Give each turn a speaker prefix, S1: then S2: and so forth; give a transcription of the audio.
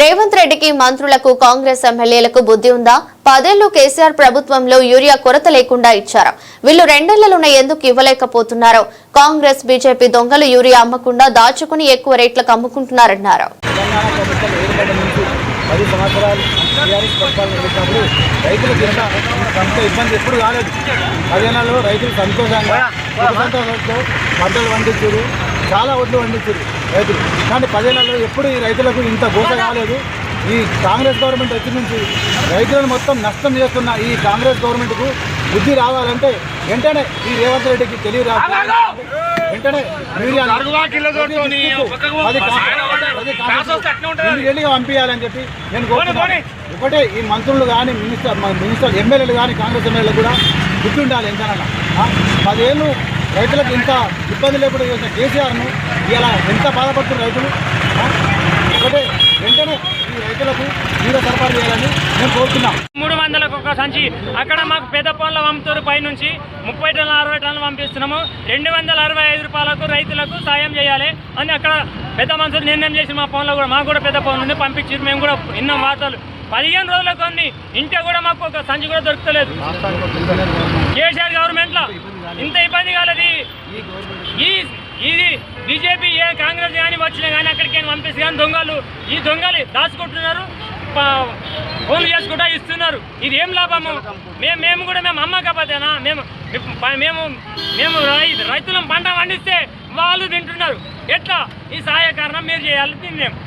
S1: రేవంత్ రెడ్డికి మంత్రులకు కాంగ్రెస్ ఎమ్మెల్యేలకు బుద్ధి ఉందా? పదేళ్ళు కేసీఆర్ ప్రభుత్వంలో యూరియా కొరత లేకుండా ఇచ్చారు? వీళ్ళు రెండేళ్ళలోనే ఎందుకు ఇవ్వలేకపోతున్నారో? కాంగ్రెస్ బీజేపీ దొంగలు యూరియా అమ్మకుండా దాచుకుని ఎక్కువ రేట్లకు అమ్ముకుంటున్నారన్నారు.
S2: పది సంవత్సరాలు టీఆర్ఎస్ రైతులకు ఎంత ఇబ్బంది ఎప్పుడు కాలేదు. పదిహేనాల్లో రైతులు సంతోషంగా సంతోషంతో పంటలు పండించారు. చాలా ఒడ్లు పండించారు రైతులు. కానీ పదిహేనాల్లో ఎప్పుడు ఈ రైతులకు ఇంత గోస కాలేదు. ఈ కాంగ్రెస్ గవర్నమెంట్ వచ్చి నుంచి రైతులను మొత్తం నష్టం చేస్తున్న ఈ కాంగ్రెస్ గవర్నమెంట్కు బుద్ధి రావాలంటే వెంటనే ఈ రేవంత్ రెడ్డికి తెలివి రావాలి వెంటనే వెళ్ళిగా పంపించాలని చెప్పి నేను ఒకటే ఈ మంత్రులు కానీ మినిస్టర్ మినిస్టర్ ఎమ్మెల్యేలు కానీ కాంగ్రెస్ ఎమ్మెల్యేలు కూడా గుర్తు ఉండాలి ఎంతనన్నా పదేళ్ళు రైతులకు ఇంత ఇబ్బంది లేకుండా చేసిన కేసీఆర్ను ఇలా ఎంత బాధపడుతున్న రైతులు ఒకటే వెంటనే ఈ రైతులకు నీరు సరఫరా చేయాలని నేను కోరుతున్నాను
S3: మూడు వందలకు ఒక సంచి. అక్కడ మాకు పెద్ద పనుల పంపుతారు పైనుంచి. ముప్పై టన్నులు అరవై టన్నులు పంపిస్తున్నాము. రెండు వందల అరవై ఐదు రూపాయలకు రైతులకు సాయం చేయాలి. అని అక్కడ పెద్ద మనుషులు నిర్ణయం చేసి మా పనులు కూడా మాకు కూడా పెద్ద పనులు ఉంది పంపించారు. మేము కూడా విన్నాం వార్తలు. పదిహేను రోజులకు కొన్ని ఇంట్లో కూడా మాకు ఒక సంచి కూడా దొరుకుతలేదు. కేసీఆర్ ఇబ్బంది కాలేదు. ఈ ఇది బీజేపీ ఏ కాంగ్రెస్ కానీ వచ్చినా కానీ అక్కడికి పంపిస్తే కానీ దొంగలు ఈ దొంగలు దాచుకుంటున్నారు ప- ఫోన్లు చేసుకుంటా ఇస్తున్నారు. ఇది ఏం లాభము? మేము మేము కూడా మేము అమ్మకపోతేనా? మేము మేము మేము రై- రైతులం పంట పండిస్తే వాళ్ళు తింటున్నారు. ఎట్లా? ఈ సహాయ కారణం మీరు చేయాలి తిన్నాము